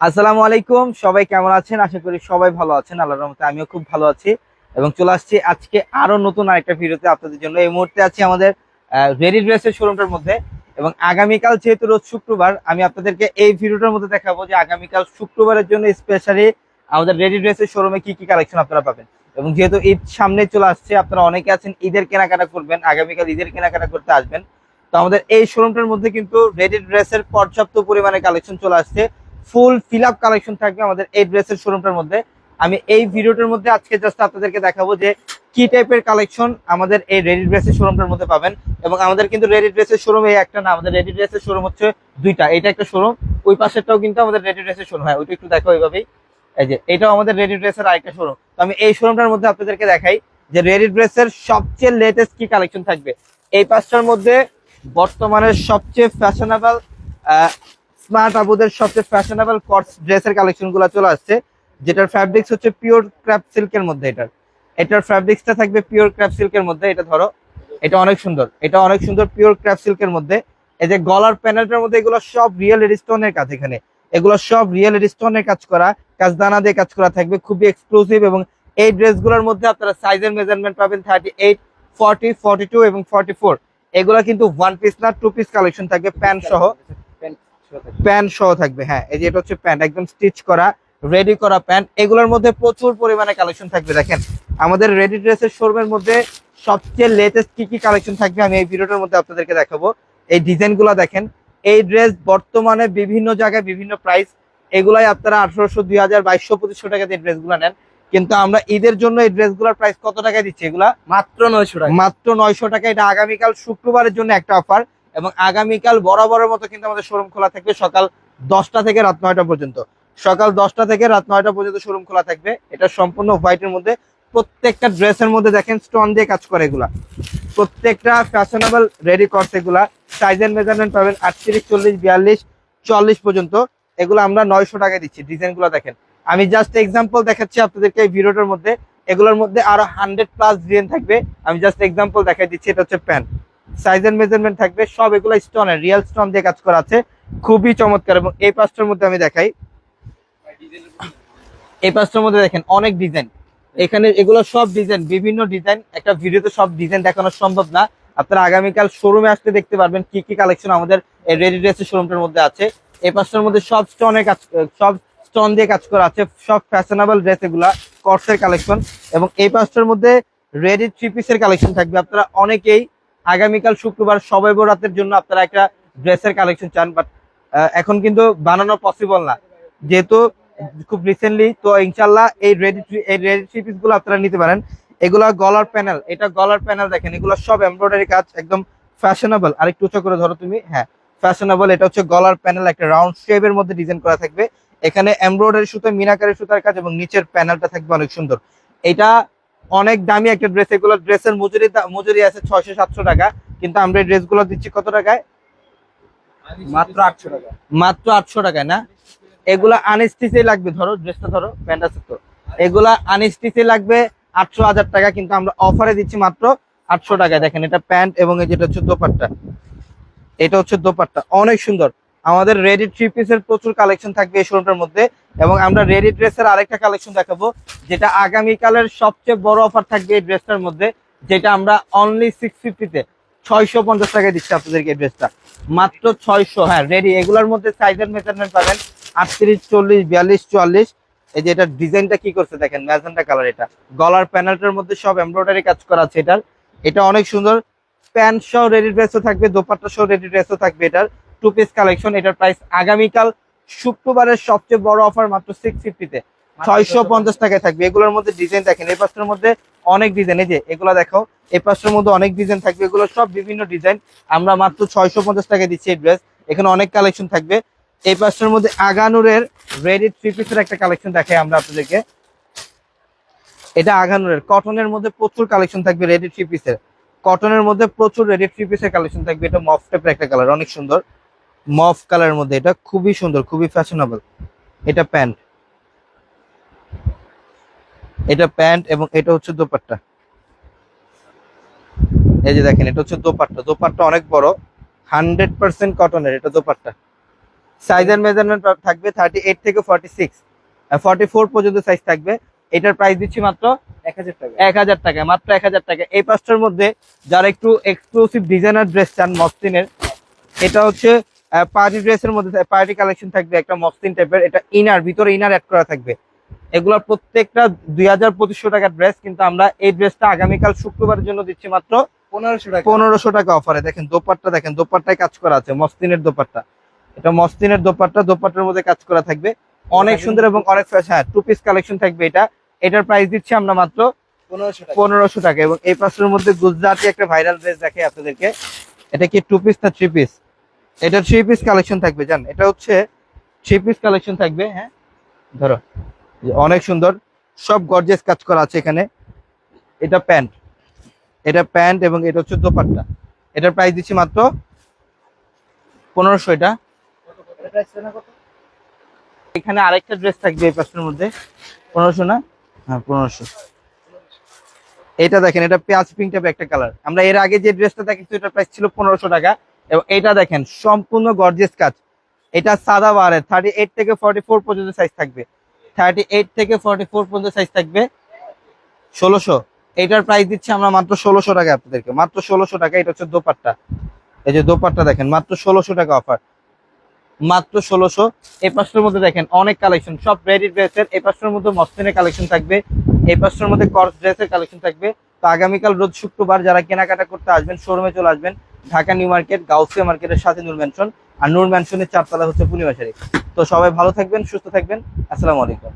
আসসালামু আলাইকুম, সবাই কেমন আছেন? আশা করি সবাই ভালো আছেন, আল্লাহর রহমতে আমিও খুব ভালো আছি। এবং চলে আসছি আজকে আরও নতুন আরেকটা ভিডিওতে আপনাদের জন্য। এই মুহূর্তে আছি আমাদের রেডি ড্রেসের শোরুমটার মধ্যে। এবং আগামীকাল যেহেতু রোজ শুক্রবার, আমি আপনাদেরকে এই ভিডিওটার মধ্যে দেখাবো যে আগামীকাল শুক্রবারের জন্য স্পেশালি আমাদের রেডি ড্রেসের শোরুমে কি কি কালেকশন আপনারা পাবেন। এবং যেহেতু ঈদ সামনে চলে আসছে, আপনারা অনেকে আছেন, ঈদের কেনাকাটা করবেন, আগামীকাল ঈদের কেনাকাটা করতে আসবেন। তো আমাদের এই শোরুমটার মধ্যে কিন্তু রেডি ড্রেসের পর্যাপ্ত পরিমাণে কালেকশন চলে আসছে। ফুল ফিল আপ কালেকশন থাকবে আমাদের এই ড্রেসের শোরুমটার মধ্যে। আমি এই ভিডিওটার মধ্যে আজকে জাস্ট আপনাদেরকে দেখাবো যে কি টাইপের কালেকশন আমাদের এই রেডি ড্রেসের শোরুমটার মধ্যে পাবেন। এবং আমাদের কিন্তু রেডি ড্রেসের শোরুম এই একটা না, আমাদের রেডি ড্রেসের শোরুম হচ্ছে দুইটা। এটা একটা শোরুম, ওই পাশেরটাও কিন্তু আমাদের রেডি ড্রেসের শোরুম। হয়, ওইটা একটু দেখো ওইভাবেই এই যে, এটাও আমাদের রেডি ড্রেসের আরেকটা শোরুম। তো আমি এই শোরুমটার মধ্যে আপনাদেরকে দেখাই যে রেডি ড্রেসের সবচেয়ে লেটেস্ট কি কালেকশন থাকবে। এই পাঁচটার মধ্যে বর্তমানে সবচেয়ে ফ্যাশনেবল স্মার্ট আবুদের সবচেয়ে ফ্যাশনেবল কটস ড্রেসের কালেকশনগুলো চলে আসছে, যেটার ফ্যাব্রিক্স হচ্ছে পিওর ক্র্যাপ সিল্কের মধ্যে এটার। এটার ফ্যাব্রিক্সটা থাকবে পিওর ক্র্যাপ সিল্কের মধ্যে, এটা ধরো, এটা অনেক সুন্দর। এটা অনেক সুন্দর পিওর ক্র্যাপ সিল্কের মধ্যে। এই যে গলার প্যানেলটার মধ্যে এগুলো সব রিয়েল স্টোনের কাজ এখানে। এগুলো সব রিয়েল স্টোনের কাজ করা কাজ দানা দিয়ে কাজ করা থাকবে, খুবই এক্সক্লুসিভ এবং এই ড্রেসগুলোর মধ্যে আপনারা সাইজের মেজারমেন্ট পাবেন thirty eight forty forty two এবং ফর্টি ফোর এগুলো কিন্তু ওয়ান পিস না টু পিস কালেকশন থাকবে প্যান্ট সহ। প্যান্ট সহ থাকবে হ্যাঁ এই যে এটা হচ্ছে প্যান্ট একদম স্টিচ করা রেডি করা প্যান্ট। এগুলোর মধ্যে প্রচুর পরিমাণে কালেকশন থাকবে দেখেন। আমাদের রেডি ড্রেসের শোরুমের মধ্যে সবচেয়ে লেটেস্ট কি কি কালেকশন থাকবে আমি এই ভিডিওটার মধ্যে আপনাদেরকে দেখাবো। এই ডিজাইনগুলো দেখেন এই ড্রেস বর্তমানে বিভিন্ন জায়গায় বিভিন্ন প্রাইস এগুলাই আপনারা আঠারোশো দুই হাজার বাইশশো পঁচিশশো টাকা দিয়ে ড্রেসগুলো নেন। কিন্তু আমরা ঈদের জন্য এই ড্রেসগুলোর প্রাইস কত টাকায় দিচ্ছি এগুলা? মাত্র নয়শো টাকা। মাত্র নয়শো টাকা। এটা আগামীকাল শুক্রবারের জন্য একটা অফার এবং আগামীকাল বরাবরের মতো কিন্তু আমাদের শোরুম খোলা থাকবে সকাল দশটা থেকে রাত নয়টা পর্যন্ত। সকাল দশটা থেকে রাত নয়টা পর্যন্ত শোরুম খোলা থাকবে। এটা সম্পূর্ণ হোয়াইটের মধ্যে। প্রত্যেকটা ড্রেসের মধ্যে দেখেন স্টোন দিয়ে কাজ করে এগুলা। প্রত্যেকটা ফ্যাশনেবল রেডি করস এগুলা। সাইজ সাইজের মেজারমেন্ট পাবেন আটত্রিশ, চল্লিশ, বিয়াল্লিশ, চল্লিশ পর্যন্ত। এগুলো আমরা নয়শো টাকায় দিচ্ছি। ডিজাইনগুলো দেখেন। আমি জাস্ট এক্সাম্পল দেখাচ্ছি আপনাদেরকে এই ভিডিওটার মধ্যে। এগুলোর মধ্যে আরও হান্ড্রেড প্লাস ডিজাইন থাকবে। আমি জাস্ট এক্সাম্পল দেখাই দিচ্ছি। এটা হচ্ছে প্যান্ট সাইজের মেজারমেন্ট থাকবে, সব এগুলো স্টোনের রিয়েল স্টোন দিয়ে কাজ করা আছে। খুবই চমৎকার এবং এই পাঁচটার মধ্যে আমি দেখাই। এই পাঁচটার মধ্যে দেখেন অনেক ডিজাইন এখানে এগুলো সব ডিজাইন বিভিন্ন ডিজাইন একটা ভিডিওতে সব ডিজাইন দেখানো সম্ভব না। আপনারা আগামীকাল শোরুমে আসতে দেখতে পারবেন কি কি কালেকশন আমাদের রেডি ড্রেসের শোরুমটার মধ্যে আছে। এই পাঁচটার মধ্যে সব স্টোনের কাজ, সব স্টোন দিয়ে কাজ করা আছে। সব ফ্যাশনেবল ড্রেস এগুলা কটসের কালেকশন এবং এই পাঁচটার মধ্যে রেডি থ্রি পিসের কালেকশন থাকবে। আপনারা অনেকেই আগামীকাল শুক্রবার সবাই রাতের জন্য আপনারা একটা ড্রেসের কালেকশন চান বাট এখন কিন্তু বানানো পসিবল না। যেহেতু খুব রিসেন্টলি তো ইনশাল্লাহ এই রেডি এই রেডি থ্রি পিসগুলো আপনারা নিতে পারেন। এগুলো গলার প্যানেল এটা গলার প্যানেল দেখেন, এগুলো সব এমব্রয়ডারি কাজ, একদম ফ্যাশনেবল আরেকটু উঁচু করে ধরো তুমি হ্যাঁ ফ্যাশনেবল এটা হচ্ছে গলার প্যানেল একটা রাউন্ড শেপের মধ্যে ডিজাইন করা থাকবে। এখানে এমব্রয়ডারি সুতো, মিনাকারি সুতার কাজ এবং নিচের প্যানেলটা থাকবে অনেক সুন্দর। এটা অনেক দামি একটা ড্রেস এগুলো ড্রেসের মজুরি মজুরি আছে ছয়শো সাতশো টাকা। কিন্তু আমরা এই ড্রেসগুলো দিচ্ছি কত টাকায়? মাত্র আটশো টাকা। মাত্র আটশো টাকায় না? এগুলা আনস্টিচে লাগবে ধরো ড্রেসটা ধরো প্যান্ট আছে তো এগুলা আনস্টিচে লাগবে আটশো হাজার টাকা কিন্তু আমরা অফারে দিচ্ছি মাত্র আটশো টাকায়। দেখেন এটা প্যান্ট এবং এই যেটা হচ্ছে দোপাট্টা। এটা হচ্ছে দোপাট্টা। অনেক সুন্দর। আমাদের রেডি থ্রি পিসের প্রচুর কালেকশন থাকবে এই শোরুমটার মধ্যে এবং আমরা রেডি ড্রেসের আরেকটা কালেকশন দেখাবো, যেটা আগামীকালের সবচেয়ে বড় অফার থাকবে এই ড্রেসটার মধ্যে, যেটা আমরা অনলি সিক্স ফিফটিতে ছয়শো পঞ্চাশ টাকায় দিচ্ছি আপনাদেরকে এই ড্রেসটা মাত্র ছয়শো হ্যাঁ রেডি এগুলোর মধ্যে সাইজের মেজারমেন্ট পাবেন আটত্রিশ, চল্লিশ, বিয়াল্লিশ, চুয়াল্লিশ। এই যে এটার ডিজাইনটা কি করছে দেখেন ম্যাজেন্টা কালার এটা। গলার প্যানেলটার মধ্যে সব এমব্রয়ডারি কাজ করা আছে এটার। এটা অনেক সুন্দর, প্যান্ট সহ রেডি ড্রেসও থাকবে, দোপাট্টা সহ রেডি ড্রেসও থাকবে এটার। টু পিস কালেকশন এটার প্রাইস আগামীকাল শুক্রবারের সবচেয়ে বড় অফার মাত্র সিক্স ফিফটিতে ছয়শো পঞ্চাশ টাকায় থাকবে। এগুলোর মধ্যে ডিজাইন দেখেন এই পাঁচটার মধ্যে অনেক ডিজাইন এই যে এগুলো দেখো এই পাঁচটার মধ্যে অনেক ডিজাইন থাকবে এগুলো সব বিভিন্ন ডিজাইন আমরা মাত্র ছয়শো পঞ্চাশ টাকায় দিচ্ছি এই ড্রেস এখানে অনেক কালেকশন থাকবে। এই পাঁচটার মধ্যে আগানুরের রেডি থ্রি পিসের একটা কালেকশন দেখাই আমরা আপনাদেরকে। এটা আগানুরের। কটনের মধ্যে প্রচুর কালেকশন থাকবে রেডি থ্রি পিসের কটনের মধ্যে প্রচুর রেডি থ্রি পিসের কালেকশন থাকবে। এটা মফ টাইপের একটা কালার অনেক সুন্দর। মফ কালারের মধ্যে এটা খুবই সুন্দর খুবই ফ্যাশনেবল এটা প্যান্ট। এটা প্যান্ট এবং এটা হচ্ছে দোপাট্টা। এই যে দেখেন এটা হচ্ছে দোপাট্টা। দোপাট্টা অনেক বড় হান্ড্রেড পার্সেন্ট কটনের এটা দোপাট্টা। সাইজের মেজারমেন্ট থাকবে থার্টি এইট থেকে ফর্টি সিক্স ফর্টি ফোর পর্যন্ত সাইজ থাকবে। এটার প্রাইস দিচ্ছি মাত্র এক হাজার টাকা। এক হাজার টাকা মাত্র এক হাজার টাকা। এই পাঁচটার মধ্যে যারা একটু এক্সক্লুসিভ ডিজাইনার ড্রেস চান মসলিনের এটা হচ্ছে পার্টি ড্রেসের মধ্যে পার্টি কালেকশন থাকবে একটা মসলিন টাইপের এটা ইনার ভিতরে ইনার অ্যাড করা থাকবে। এগুলোর প্রত্যেকটা দুই হাজার পঁচিশশো টাকার ড্রেস কিন্তু আমরা এই ড্রেসটা আগামীকাল শুক্রবারের জন্য দিচ্ছি মাত্র পনেরোশো টাকা। পনেরোশো টাকা অফারে দেখেন দোপাট্টা দেখেন দোপাট্টায় কাজ করা আছে মসলিনের দোপাট্টা। এটা মসলিনের দোপাট্টা দোপাট্টার মধ্যে কাজ করা থাকবে। অনেক সুন্দর এবং অনেক ফ্রেশ হ্যাঁ টু পিস কালেকশন থাকবে এটা। এটার প্রাইস দিচ্ছি আমরা মাত্র পনেরোশো পনেরোশো টাকা এবং এই পাশের মধ্যে গুজরাটি একটা ভাইরাল ড্রেস দেখে আপনাদেরকে। এটা কি টু পিস না থ্রি পিস এটা থ্রি পিস কালেকশন থাকবে, জান? এটা হচ্ছে থ্রি পিস কালেকশন থাকবে হ্যাঁ? ধরো অনেক সুন্দর, সব গর্জেস কাজ করা আছে এখানে। এটা প্যান্ট এটা প্যান্ট এবং এটা হচ্ছে দোপাট্টা। এটার প্রাইস দিচ্ছি মাত্র পনেরোশো এটা। এখানে আরেকটা ড্রেস থাকবে এই পাশের মধ্যে। পনেরোশো না? হ্যাঁ পনেরোশো। এটা দেখেন, এটা পেঁয়াজ পিঙ্ক টাইপের একটা কালার আমরা এর আগে যে ড্রেসটা দেখেছি এটার প্রাইস ছিল পনেরোশো টাকা। এবং এটা দেখেন, সম্পূর্ণ গর্জিয়াস কাজ। এটা সাদা বারের থার্টি এইট থেকে ফর্টি ফোর পর্যন্ত সাইজ থাকবে। থার্টি এইট থেকে ফর্টি ফোর পর্যন্ত সাইজ থাকবে। ষোলোশো। এটার প্রাইস দিচ্ছি আমরা মাত্র ষোলোশো টাকা আপনাদেরকে। মাত্র ষোলোশো টাকা, এটা হচ্ছে দোপাট্টা। এই যে দোপাট্টা দেখেন, মাত্র ষোলোশো টাকা অফার মাত্র ষোলোশো। এই পাঁচটার মধ্যে দেখেন, অনেক কালেকশন সব রেডি ড্রেসের এই পাঁচটার মধ্যে মসলিনের কালেকশন থাকবে। এই পাঁচটার মধ্যে কর্স ড্রেসের কালেকশন থাকবে। তো আগামীকাল রোজ শুক্রবার যারা কেনাকাটা করতে আসবেন শোরুমে চলে আসবেন। ঢাকা নিউ মার্কেট, গাউসিয়া মার্কেটের সাথে নূর ম্যানশন আর নূর ম্যানশনের চারতলা হচ্ছে পূর্ণিমাশারি তো সবাই ভালো থাকবেন, সুস্থ থাকবেন। আসসালামু আলাইকুম।